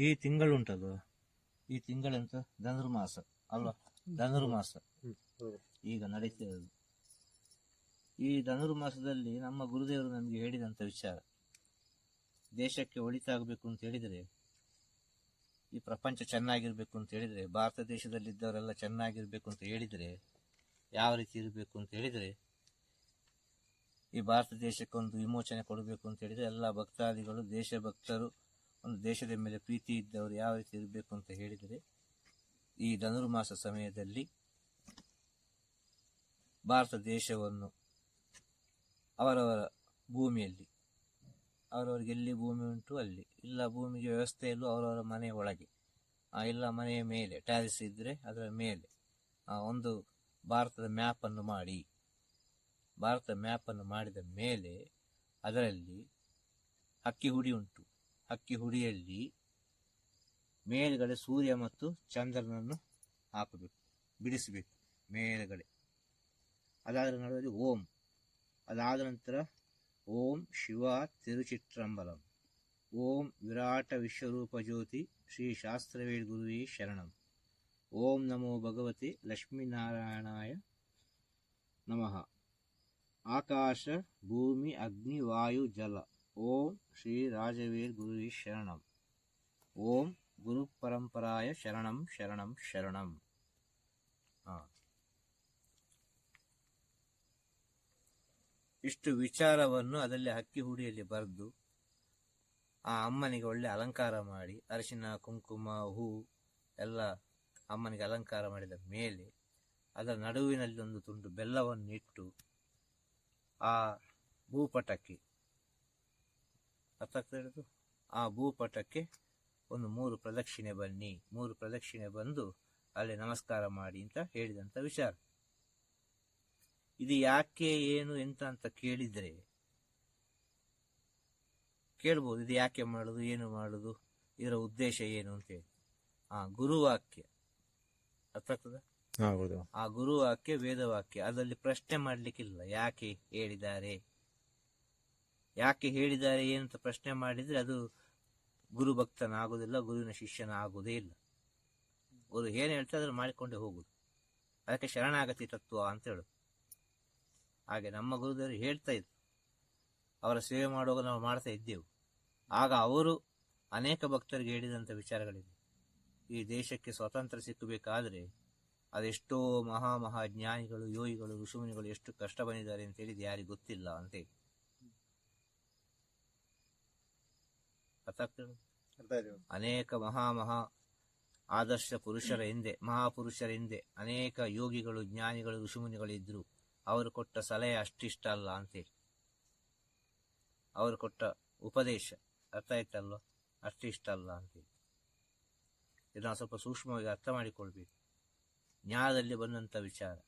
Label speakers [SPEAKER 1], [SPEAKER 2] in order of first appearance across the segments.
[SPEAKER 1] ಈ ತಿಂಗಳುಂಟದು ಈ ತಿಂಗಳಂತ ಧನುರ್ಮಾಸ ಅಲ್ವಾ? ಧನುರ್ಮಾಸ. ಈಗ ನಡೀತಿರೋದು ಈ ಧನುರ್ಮಾಸದಲ್ಲಿ ನಮ್ಮ ಗುರುದೇವರು ನಮಗೆ ಹೇಳಿದಂತ ವಿಚಾರ. ದೇಶಕ್ಕೆ ಒಳಿತಾಗಬೇಕು ಅಂತ ಹೇಳಿದರೆ ಈ ಪ್ರಪಂಚ ಚೆನ್ನಾಗಿರ್ಬೇಕು ಅಂತ ಹೇಳಿದರೆ ಭಾರತ ದೇಶದಲ್ಲಿದ್ದವರೆಲ್ಲ ಚೆನ್ನಾಗಿರ್ಬೇಕು ಅಂತ ಹೇಳಿದರೆ ಯಾವ ರೀತಿ ಇರಬೇಕು ಅಂತ ಹೇಳಿದರೆ ಈ ಭಾರತ ದೇಶಕ್ಕೆ ಒಂದು ವಿಮೋಚನೆ ಕೊಡಬೇಕು ಅಂತ ಹೇಳಿದರೆ ಎಲ್ಲ ಭಕ್ತಾದಿಗಳು ದೇಶಭಕ್ತರು ಒಂದು ದೇಶದ ಮೇಲೆ ಪ್ರೀತಿ ಇದ್ದವರು ಯಾವ ರೀತಿ ಇರಬೇಕು ಅಂತ ಹೇಳಿದರೆ ಈ ಧನುರ್ಮಾಸ ಸಮಯದಲ್ಲಿ ಭಾರತ ದೇಶವನ್ನು ಅವರವರ ಭೂಮಿಯಲ್ಲಿ ಅವರವರಿಗೆ ಎಲ್ಲಿ ಭೂಮಿ ಉಂಟು ಅಲ್ಲಿ ಇಲ್ಲ ಭೂಮಿಗೆ ವ್ಯವಸ್ಥೆಯಲ್ಲೂ ಅವರವರ ಮನೆ ಒಳಗೆ ಆ, ಇಲ್ಲ ಮನೆಯ ಮೇಲೆ ಟ್ಯಾರಿಸ್ ಇದ್ದರೆ ಅದರ ಮೇಲೆ ಒಂದು ಭಾರತದ ಮ್ಯಾಪನ್ನು ಮಾಡಿ ಭಾರತ ಮ್ಯಾಪನ್ನು ಮಾಡಿದ ಮೇಲೆ ಅದರಲ್ಲಿ ಅಕ್ಕಿ ಹುಡಿ ಉಂಟು. ಹಕ್ಕಿ ಹುಡಿಯಲ್ಲಿ ಮೇಲ್ಗಡೆ ಸೂರ್ಯ ಮತ್ತು ಚಂದ್ರನನ್ನು ಹಾಕಬೇಕು, ಬಿಡಿಸಬೇಕು ಮೇಲ್ಗಡೆ. ಅದಾದ ನಡುವೆ ಓಂ, ಅದಾದ ನಂತರ ಓಂ ಶಿವ ತಿರುಚಿತ್ರಂಬಲಂ ಓಂ ವಿರಾಟ ವಿಶ್ವರೂಪ ಜ್ಯೋತಿ ಶ್ರೀ ಶಾಸ್ತ್ರವೇ ಗುರುವೇ ಶರಣಂ, ಓಂ ನಮೋ ಭಗವತಿ ಲಕ್ಷ್ಮೀನಾರಾಯಣಾಯ ನಮಃ. ಆಕಾಶ, ಭೂಮಿ, ಅಗ್ನಿ, ವಾಯು, ಜಲ. ಓಂ ಶ್ರೀ ರಾಜವೀರ್ ಗುರುವಿ ಶರಣಂ. ಓಂ ಗುರು ಪರಂಪರಾಯ ಶರಣಂ ಶರಣಂ ಶರಣಂ. ಹಾ. ಇಷ್ಟು ವಿಚಾರವನ್ನು ಅದರಲ್ಲಿ ಅಕ್ಕಿ ಹುಡಿಯಲ್ಲಿ ಬರೆದು ಆ ಅಮ್ಮನಿಗೆ ಒಳ್ಳೆ ಅಲಂಕಾರ ಮಾಡಿ, ಅರಿಶಿನ, ಕುಂಕುಮ, ಹೂ ಎಲ್ಲ ಅಮ್ಮನಿಗೆ ಅಲಂಕಾರ ಮಾಡಿದ ಮೇಲೆ ಅದರ ನಡುವಿನಲ್ಲಿ ಒಂದು ತುಂಡು ಬೆಲ್ಲವನ್ನು ಇಟ್ಟು ಆ ಭೂಪಟಕ್ಕೆ ಅರ್ಥ ಆಗ್ತದೆ ಇರೋದು? ಆ ಭೂಪಟಕ್ಕೆ ಒಂದು ಮೂರು ಪ್ರದಕ್ಷಿಣೆ ಬನ್ನಿ. ಮೂರು ಪ್ರದಕ್ಷಿಣೆ ಬಂದು ಅಲ್ಲಿ ನಮಸ್ಕಾರ ಮಾಡಿ ಅಂತ ಹೇಳಿದಂತ ವಿಚಾರ. ಇದು ಯಾಕೆ ಏನು ಎಂತ ಅಂತ ಕೇಳಿದ್ರೆ ಕೇಳ್ಬೋದು ಇದು ಯಾಕೆ ಮಾಡುದು ಏನು ಮಾಡುದು ಇದರ ಉದ್ದೇಶ ಏನು ಅಂತೇಳಿ ಆ ಗುರುವಾಕ್ಯ. ಅರ್ಥ ಆಗ್ತದ?
[SPEAKER 2] ಹೌದು
[SPEAKER 1] ಆ ಗುರುವಾಕ್ಯ ವೇದವಾಕ್ಯ ಅದರಲ್ಲಿ ಪ್ರಶ್ನೆ ಮಾಡ್ಲಿಕ್ಕಿಲ್ಲ. ಯಾಕೆ ಹೇಳಿದ್ದಾರೆ? ಯಾಕೆ ಹೇಳಿದ್ದಾರೆ ಏನಂತ ಪ್ರಶ್ನೆ ಮಾಡಿದರೆ ಅದು ಗುರು ಭಕ್ತನಾಗುವುದಿಲ್ಲ, ಗುರುವಿನ ಆಗೋದೇ ಇಲ್ಲ. ಗುರು ಏನು ಹೇಳ್ತಾರೆ ಅದನ್ನು ಮಾಡಿಕೊಂಡೇ ಹೋಗುದು. ಅದಕ್ಕೆ ಶರಣಾಗತಿ ತತ್ವ ಅಂತ ಹೇಳೋದು. ಹಾಗೆ ನಮ್ಮ ಗುರುದೇವರು ಹೇಳ್ತಾ ಇದ್ರು. ಅವರ ಸೇವೆ ಮಾಡುವಾಗ ನಾವು ಮಾಡ್ತಾ ಇದ್ದೆವು. ಆಗ ಅವರು ಅನೇಕ ಭಕ್ತರಿಗೆ ಹೇಳಿದಂಥ ವಿಚಾರಗಳಿವೆ. ಈ ದೇಶಕ್ಕೆ ಸ್ವಾತಂತ್ರ್ಯ ಸಿಕ್ಕಬೇಕಾದ್ರೆ ಅದೆಷ್ಟೋ ಮಹಾ ಮಹಾ ಜ್ಞಾನಿಗಳು, ಯೋಗಿಗಳು ಋಷಿಮುನಿಗಳು ಎಷ್ಟು ಕಷ್ಟ ಬಂದಿದ್ದಾರೆ ಅಂತ ಹೇಳಿದ್ದು ಯಾರಿಗೂ ಗೊತ್ತಿಲ್ಲ ಅಂತೇಳಿ ಅರ್ಥ ಆಗ್ತದೆ? ಅನೇಕ ಮಹಾ ಮಹಾ ಆದರ್ಶ ಪುರುಷರ ಹಿಂದೆ ಮಹಾಪುರುಷರ ಹಿಂದೆ ಅನೇಕ ಯೋಗಿಗಳು ಜ್ಞಾನಿಗಳು ಋಷಿಮುನಿಗಳು ಇದ್ರು ಅವರು ಕೊಟ್ಟ ಸಲಹೆ ಅಷ್ಟಿಷ್ಟ ಅಲ್ಲ ಅಂತೇಳಿ. ಅವರು ಕೊಟ್ಟ ಉಪದೇಶ ಅರ್ಥ ಆಯ್ತಲ್ವ? ಅಷ್ಟಿಷ್ಟ ಅಲ್ಲ ಅಂತೇಳಿ. ಇದನ್ನು ಸ್ವಲ್ಪ ಸೂಕ್ಷ್ಮವಾಗಿ ಅರ್ಥ ಮಾಡಿಕೊಳ್ಬೇಕು. ಜ್ಞಾನದಲ್ಲಿ ಬಂದಂಥ ವಿಚಾರ.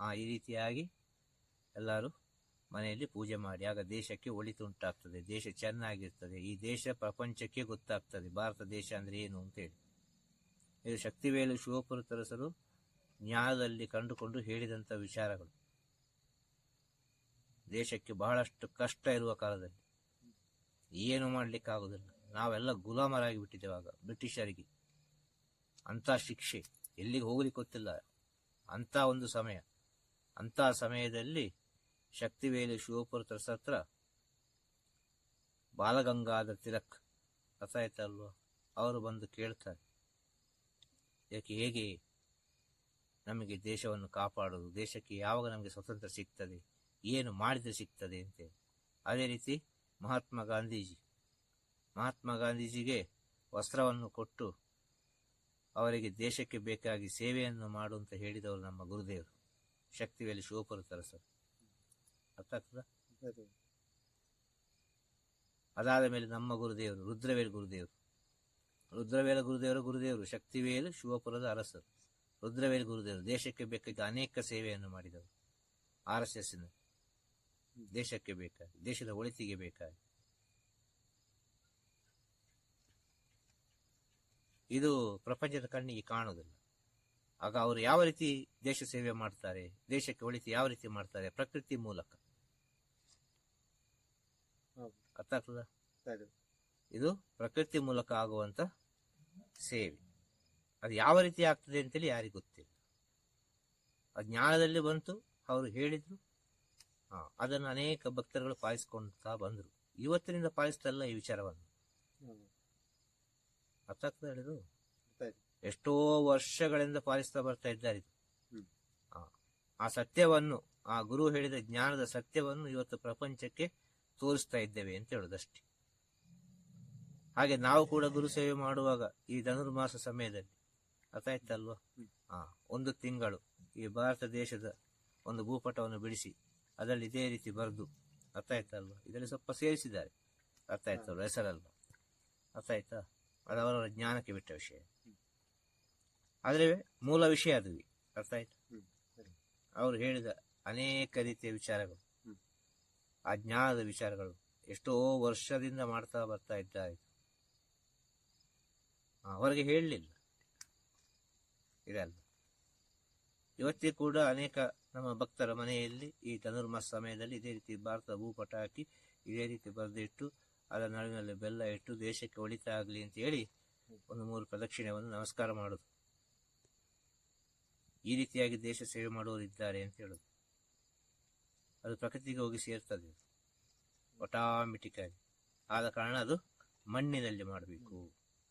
[SPEAKER 1] ಆ ಈ ರೀತಿಯಾಗಿ ಎಲ್ಲರೂ ಮನೆಯಲ್ಲಿ ಪೂಜೆ ಮಾಡಿ, ಆಗ ದೇಶಕ್ಕೆ ಒಳಿತು ಉಂಟಾಗ್ತದೆ ದೇಶ ಚೆನ್ನಾಗಿರ್ತದೆ, ಈ ದೇಶ ಪ್ರಪಂಚಕ್ಕೆ ಗೊತ್ತಾಗ್ತದೆ, ಭಾರತ ದೇಶ ಅಂದರೆ ಏನು ಅಂತೇಳಿ ಇದು ಶಕ್ತಿವೇಲು ಶಿವಪುರ ತರಸರು ನ್ಯಾಯದಲ್ಲಿ ಕಂಡುಕೊಂಡು ಹೇಳಿದಂಥ ವಿಚಾರಗಳು. ದೇಶಕ್ಕೆ ಬಹಳಷ್ಟು ಕಷ್ಟ ಇರುವ ಕಾಲದಲ್ಲಿ ಏನು ಮಾಡಲಿಕ್ಕಾಗೋದಿಲ್ಲ. ನಾವೆಲ್ಲ ಗುಲಾಮರಾಗಿ ಬಿಟ್ಟಿದ್ದೇವೆ ಆಗ, ಬ್ರಿಟಿಷರಿಗೆ. ಅಂಥ ಶಿಕ್ಷೆ ಎಲ್ಲಿಗೆ ಹೋಗ್ಲಿಕ್ಕೆ ಗೊತ್ತಿಲ್ಲ. ಅಂಥ ಒಂದು ಸಮಯ. ಅಂಥ ಸಮಯದಲ್ಲಿ ಶಕ್ತಿವೇಲು ಶಿವಪುರ ತರಸತ್ರ ಹತ್ರ ತಿಲಕ್ ಅರ್ಥ ಅವರು ಬಂದು ಕೇಳ್ತಾರೆ. ಯಾಕೆ ಹೇಗೆ ನಮಗೆ ದೇಶವನ್ನು ಕಾಪಾಡುವುದು ದೇಶಕ್ಕೆ ಯಾವಾಗ ನಮಗೆ ಸ್ವತಂತ್ರ ಸಿಗ್ತದೆ? ಏನು ಮಾಡಿದರೆ ಸಿಗ್ತದೆ ಅಂತೇಳಿ ಅದೇ ರೀತಿ ಮಹಾತ್ಮ ಗಾಂಧೀಜಿ. ಮಹಾತ್ಮ ಗಾಂಧೀಜಿಗೆ ವಸ್ತ್ರವನ್ನು ಕೊಟ್ಟು ಅವರಿಗೆ ದೇಶಕ್ಕೆ ಬೇಕಾಗಿ ಸೇವೆಯನ್ನು ಮಾಡು ಅಂತ ಹೇಳಿದವರು ನಮ್ಮ ಗುರುದೇವರು. ಶಕ್ತಿವೇಲಿ ಶಿವಪುರ ತರಸರು. ಅರ್ಥ ಆಗ್ತದ? ಅದಾದ ಮೇಲೆ ನಮ್ಮ ಗುರುದೇವರು ರುದ್ರವೇಲ್ ಗುರುದೇವರು. ರುದ್ರವೇಲ ಗುರುದೇವರು ಗುರುದೇವರು ಶಕ್ತಿವೇಲು ಶಿವಪುರದ ಅರಸರು. ರುದ್ರವೇಲ್ ಗುರುದೇವರು ದೇಶಕ್ಕೆ ಬೇಕಾಗಿ ಅನೇಕ ಸೇವೆಯನ್ನು ಮಾಡಿದವರು. ಆರ್ ಎಸ್ ಎಸ್ ದೇಶಕ್ಕೆ ಬೇಕಾಗಿ ದೇಶದ ಒಳಿತಿಗೆ ಬೇಕಾಗಿ. ಇದು ಪ್ರಪಂಚದ ಕಣ್ಣಿಗೆ ಕಾಣುವುದಿಲ್ಲ. ಆಗ ಅವರು ಯಾವ ರೀತಿ ದೇಶ ಸೇವೆ ಮಾಡ್ತಾರೆ ದೇಶಕ್ಕೆ ಒಳಿತು ಯಾವ ರೀತಿ ಮಾಡ್ತಾರೆ ಪ್ರಕೃತಿ ಮೂಲಕ. ಅರ್ಥ ಆಗ್ತದ ಇದು ಪ್ರಕೃತಿ ಮೂಲಕ ಆಗುವಂತ ಸೇವೆ. ಅದು ಯಾವ ರೀತಿ ಆಗ್ತದೆ ಅಂತೇಳಿ ಯಾರಿಗೂ ಗೊತ್ತಿಲ್ಲ. ಅದು ಜ್ಞಾನದಲ್ಲಿ ಬಂತು ಅವರು ಹೇಳಿದ್ರು. ಹಾ ಅದನ್ನು ಅನೇಕ ಭಕ್ತರುಗಳು ಪಾಲಿಸ್ಕೊಂಡ್ತಾ ಬಂದರು. ಇವತ್ತಿನಿಂದ ಪಾಲಿಸ್ತಲ್ಲ ಈ ವಿಚಾರವನ್ನು ಅರ್ಥ ಆಗ್ತದೆ ಹೇಳಿದ್ರು? ಎಷ್ಟೋ ವರ್ಷಗಳಿಂದ ಪಾಲಿಸ್ತಾ ಬರ್ತಾ ಇದ್ದಾರೆ ಇದು. ಆ ಸತ್ಯವನ್ನು ಆ ಗುರು ಹೇಳಿದ ಜ್ಞಾನದ ಸತ್ಯವನ್ನು ಇವತ್ತು ಪ್ರಪಂಚಕ್ಕೆ ತೋರಿಸ್ತಾ ಇದ್ದೇವೆ ಅಂತ ಹೇಳುದಷ್ಟೇ. ಹಾಗೆ ನಾವು ಕೂಡ ಗುರು ಸೇವೆ ಮಾಡುವಾಗ ಈ ಧನುರ್ಮಾಸ ಸಮಯದಲ್ಲಿ ಅರ್ಥ ಆಯ್ತಲ್ವಾ ಹಾ ಒಂದು ತಿಂಗಳು ಈ ಭಾರತ ದೇಶದ ಒಂದು ಭೂಪಟವನ್ನು ಬಿಡಿಸಿ ಅದರಲ್ಲಿ ಇದೇ ರೀತಿ ಬರೆದು ಅರ್ಥ ಆಯ್ತಲ್ವಾ ಇದರಲ್ಲಿ ಸ್ವಲ್ಪ ಸೇರಿಸಿದ್ದಾರೆ. ಅರ್ಥ ಆಯ್ತಲ್ವ ಹೆಸರಲ್ವ? ಅರ್ಥ ಆಯ್ತಾ ಅದು ಅವರವರ ಜ್ಞಾನಕ್ಕೆ ಬಿಟ್ಟ ವಿಷಯ. ಆದರೆ ಮೂಲ ವಿಷಯ ಅದು. ಅರ್ಥ ಆಯ್ತು ಅವರು ಹೇಳಿದ ಅನೇಕ ರೀತಿಯ ವಿಚಾರಗಳು.
[SPEAKER 2] ಹ್ಮ್.
[SPEAKER 1] ಆ ಜ್ಞಾನದ ವಿಚಾರಗಳು. ಎಷ್ಟೋ ವರ್ಷದಿಂದ ಮಾಡ್ತಾ ಬರ್ತಾ ಇದ್ದಾರೆ. ಅವರಿಗೆ ಹೇಳಲಿಲ್ಲ. ಇದಲ್ಲ. ಇವತ್ತೇ ಕೂಡ ಅನೇಕ ನಮ್ಮ ಭಕ್ತರ ಮನೆಯಲ್ಲಿ ಈ ಧನುರ್ಮಾಸ ಸಮಯದಲ್ಲಿ ಇದೇ ರೀತಿ ಭಾರತ ಭೂಪಟ ಹಾಕಿ ಇದೇ ರೀತಿ ಬರೆದಿಟ್ಟು, ಅದರ ನಡುವಿನಲ್ಲಿ ಬೆಲ್ಲ ಇಟ್ಟು ದೇಶಕ್ಕೆ ಒಳಿತ ಆಗಲಿ ಅಂತ ಹೇಳಿ ಒಂದು ಮೂರು ಪ್ರದಕ್ಷಿಣೆಯನ್ನು ನಮಸ್ಕಾರ ಮಾಡೋದು. ಈ ರೀತಿಯಾಗಿ ದೇಶ ಸೇವೆ ಮಾಡುವವರು ಇದ್ದಾರೆ ಅಂತ ಹೇಳುದು. ಅದು ಪ್ರಕೃತಿಗೆ ಹೋಗಿ ಸೇರ್ತದೆ. ಆಟೋಮೆಟಿಕ್ ಆಗಿ ಆದ ಕಾರಣ ಅದು ಮಣ್ಣಿನಲ್ಲಿ ಮಾಡಬೇಕು.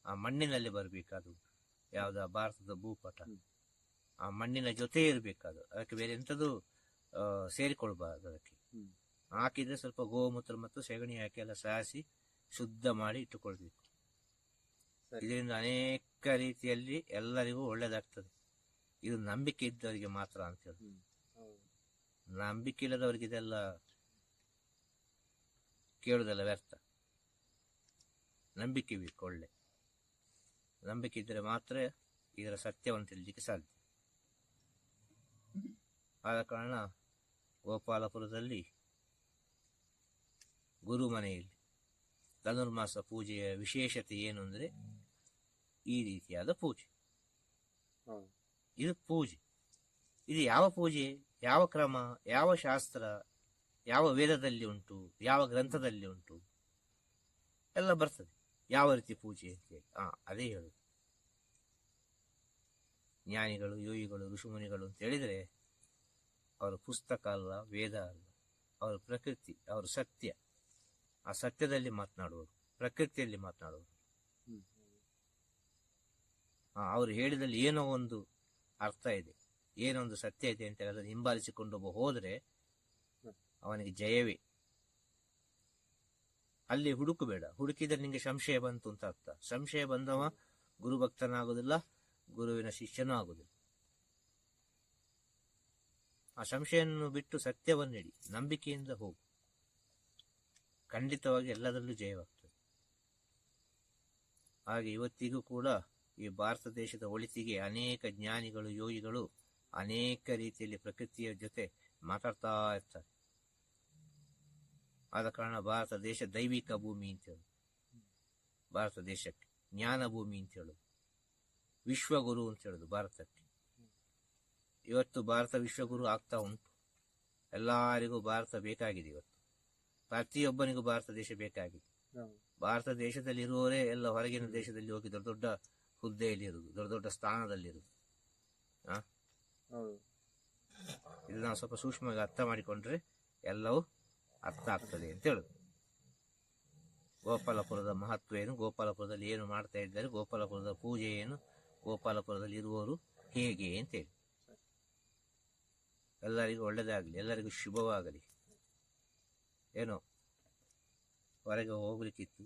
[SPEAKER 1] ಆ ಮಣ್ಣಿನಲ್ಲಿ ಬರಬೇಕು ಅದು ಯಾವ್ದು ಭಾರತದ ಭೂಪಟ. ಆ ಮಣ್ಣಿನ ಜೊತೆ ಇರಬೇಕದು ಅದಕ್ಕೆ ಬೇರೆ ಎಂಥದ್ದು ಸೇರಿಕೊಳ್ಬಾರ್ದು ಅದಕ್ಕೆ. ಹಾಕಿದ್ರೆ ಸ್ವಲ್ಪ ಗೋಮೂತ್ರ ಮತ್ತು ಸೆಗಣಿ ಹಾಕಿ ಎಲ್ಲ ಸಾಸಿ ಶುದ್ಧ ಮಾಡಿ ಇಟ್ಟುಕೊಳ್ಬೇಕು. ಇದರಿಂದ ಅನೇಕ ರೀತಿಯಲ್ಲಿ ಎಲ್ಲರಿಗೂ ಒಳ್ಳೇದಾಗ್ತದೆ. ಇದು ನಂಬಿಕೆ ಇದ್ದವರಿಗೆ ಮಾತ್ರ ಅಂತ ಹೇಳಿ. ನಂಬಿಕೆ ಇಲ್ಲದವರಿಗೆ ಇದೆಲ್ಲ ಕೇಳುವುದೆಲ್ಲ ವ್ಯರ್ಥ. ನಂಬಿಕೆ ಬೇಕು ಒಳ್ಳೆ. ನಂಬಿಕೆ ಇದ್ದರೆ ಮಾತ್ರ ಇದರ ಸತ್ಯವನ್ನು ತಿಳಿಲಿಕ್ಕೆ ಸಾಧ್ಯ. ಆದ ಕಾರಣ ಗೋಪಾಲಪುರದಲ್ಲಿ ಗುರು ಮನೆಯಲ್ಲಿ ಧನುರ್ಮಾಸ ಪೂಜೆಯ ವಿಶೇಷತೆ ಏನು ಅಂದರೆ ಈ ರೀತಿಯಾದ ಪೂಜೆ. ಇದು ಪೂಜೆ. ಇದು ಯಾವ ಪೂಜೆ? ಯಾವ ಕ್ರಮ ಯಾವ ಶಾಸ್ತ್ರ ಯಾವ ವೇದದಲ್ಲಿ ಉಂಟು ಯಾವ ಗ್ರಂಥದಲ್ಲಿ ಉಂಟು? ಎಲ್ಲ ಬರ್ತದೆ. ಯಾವ ರೀತಿ ಪೂಜೆ ಅಂತೇಳಿ ಹಾ ಅದೇ ಹೇಳುದು. ಜ್ಞಾನಿಗಳು ಯೋಗಿಗಳು ಋಷಿಮುನಿಗಳು ಅಂತ ಹೇಳಿದರೆ ಅವರ ಪುಸ್ತಕ ಅಲ್ಲ ವೇದ ಅಲ್ಲ. ಅವರ ಪ್ರಕೃತಿ ಅವರ ಸತ್ಯ. ಆ ಸತ್ಯದಲ್ಲಿ ಮಾತನಾಡುವರು ಪ್ರಕೃತಿಯಲ್ಲಿ ಮಾತನಾಡುವರು. ಅವರು ಹೇಳಿದಲ್ಲಿ ಏನೋ ಒಂದು ಅರ್ಥ ಇದೆ. ಏನೋ ಒಂದು ಸತ್ಯ ಇದೆ ಅಂತ ಅದನ್ನು ಹಿಂಬಾಲಿಸಿಕೊಂಡು ಹೋದ್ರೆ ಅವನಿಗೆ ಜಯವೇ. ಅಲ್ಲಿ ಹುಡುಕಬೇಡ ಹುಡುಕಿದ್ರೆ ನಿಮಗೆ ಸಂಶಯ ಬಂತು ಅಂತ ಅರ್ಥ. ಸಂಶಯ ಬಂದವ ಗುರುಭಕ್ತನಾಗುವುದಿಲ್ಲ ಗುರುವಿನ ಶಿಷ್ಯನೂ ಆಗುದಿಲ್ಲ. ಆ ಸಂಶಯವನ್ನು ಬಿಟ್ಟು ಸತ್ಯವನ್ನಿಡಿ ನಂಬಿಕೆಯಿಂದ ಹೋಗು. ಖಂಡಿತವಾಗಿ ಎಲ್ಲದರಲ್ಲೂ ಜಯವಾಗ್ತದೆ. ಹಾಗೆ ಇವತ್ತಿಗೂ ಕೂಡ ಈ ಭಾರತ ದೇಶದ ಒಳಿತಿಗೆ ಅನೇಕ ಜ್ಞಾನಿಗಳು ಯೋಗಿಗಳು ಅನೇಕ ರೀತಿಯಲ್ಲಿ ಪ್ರಕೃತಿಯ ಜೊತೆ ಮಾತಾಡ್ತಾ ಇರ್ತಾರೆ. ಆದ ಕಾರಣ ಭಾರತ ದೇಶ ದೈವಿಕ ಭೂಮಿ ಅಂತ ಹೇಳುದು ಭಾರತ ದೇಶಕ್ಕೆ ಜ್ಞಾನ ಭೂಮಿ ಅಂತ ಹೇಳುದು ವಿಶ್ವಗುರು ಅಂತ ಹೇಳುದು ಭಾರತಕ್ಕೆ. ಇವತ್ತು ಭಾರತ ವಿಶ್ವಗುರು ಆಗ್ತಾ ಉಂಟು. ಎಲ್ಲರಿಗೂ ಭಾರತ ಬೇಕಾಗಿದೆ ಇವತ್ತು. ಪ್ರತಿಯೊಬ್ಬನಿಗೂ ಭಾರತ ದೇಶ ಬೇಕಾಗಿದೆ. ಭಾರತ ದೇಶದಲ್ಲಿ ಇರುವವರೇ ಎಲ್ಲ ಹೊರಗಿನ ದೇಶದಲ್ಲಿ ಹೋಗಿ ದೊಡ್ಡ ದೊಡ್ಡ ಹುದ್ದೆಯಲ್ಲಿ ಇರುವುದು ದೊಡ್ಡ ದೊಡ್ಡ ಸ್ಥಾನದಲ್ಲಿರುವುದು. ಇದು ನಾವು ಸ್ವಲ್ಪ ಸೂಕ್ಷ್ಮವಾಗಿ ಅರ್ಥ ಮಾಡಿಕೊಂಡ್ರೆ ಎಲ್ಲವೂ ಅರ್ಥ ಆಗ್ತದೆ ಅಂತ ಹೇಳುದು. ಗೋಪಾಲಪುರದ ಮಹತ್ವ ಏನು? ಗೋಪಾಲಪುರದಲ್ಲಿ ಏನು ಮಾಡ್ತಾ ಇದ್ದಾರೆ? ಗೋಪಾಲಪುರದ ಪೂಜೆ ಏನು? ಗೋಪಾಲಪುರದಲ್ಲಿ ಇರುವವರು ಹೇಗೆ ಅಂತೇಳಿ ಎಲ್ಲರಿಗೂ ಒಳ್ಳೆಯದಾಗಲಿ ಎಲ್ಲರಿಗೂ ಶುಭವಾಗಲಿ. ಏನೋ, ಹೊರಗೆ ಹೋಗ್ಲಿಕ್ಕಿತ್ತು.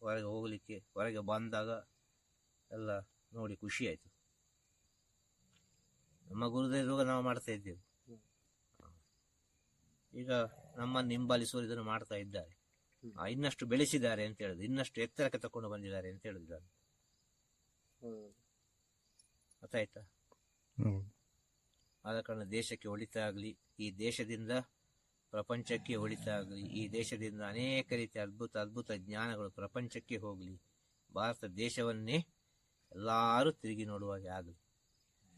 [SPEAKER 1] ಹೊರಗೆ ಹೋಗಲಿಕ್ಕೆ, ಹೊರಗೆ ಬಂದಾಗ ಎಲ್ಲ ನೋಡಿ ಖುಷಿ ಆಯ್ತು. ನಮ್ಮ ಗುರುದೇವರುವಾಗ ನಾವು ಮಾಡ್ತಾ ಇದ್ದೇವೆ. ಈಗ ನಮ್ಮನ್ನು ಹಿಂಬಾಲಿಸುವ ಇದನ್ನು ಮಾಡ್ತಾ ಇದ್ದಾರೆ. ಇನ್ನಷ್ಟು ಬೆಳೆಸಿದ್ದಾರೆ ಅಂತ ಹೇಳುದು ಇನ್ನಷ್ಟು ಎತ್ತರಕ್ಕೆ ತಕೊಂಡು ಬಂದಿದ್ದಾರೆ ಅಂತ ಹೇಳುದು. ಗೊತ್ತಾಯ್ತಾ? ಆದ ಕಾರಣ ದೇಶಕ್ಕೆ ಒಳಿತಾಗ್ಲಿ ಈ ದೇಶದಿಂದ ಪ್ರಪಂಚಕ್ಕೆ ಒಳಿತಾಗಲಿ ಈ ದೇಶದಿಂದ ಅನೇಕ ರೀತಿಯ ಅದ್ಭುತ ಅದ್ಭುತ ಜ್ಞಾನಗಳು ಪ್ರಪಂಚಕ್ಕೆ ಹೋಗಲಿ ಭಾರತ ದೇಶವನ್ನೇ ಎಲ್ಲರೂ ತಿರುಗಿ ನೋಡುವಾಗೆ ಆಗಲಿ.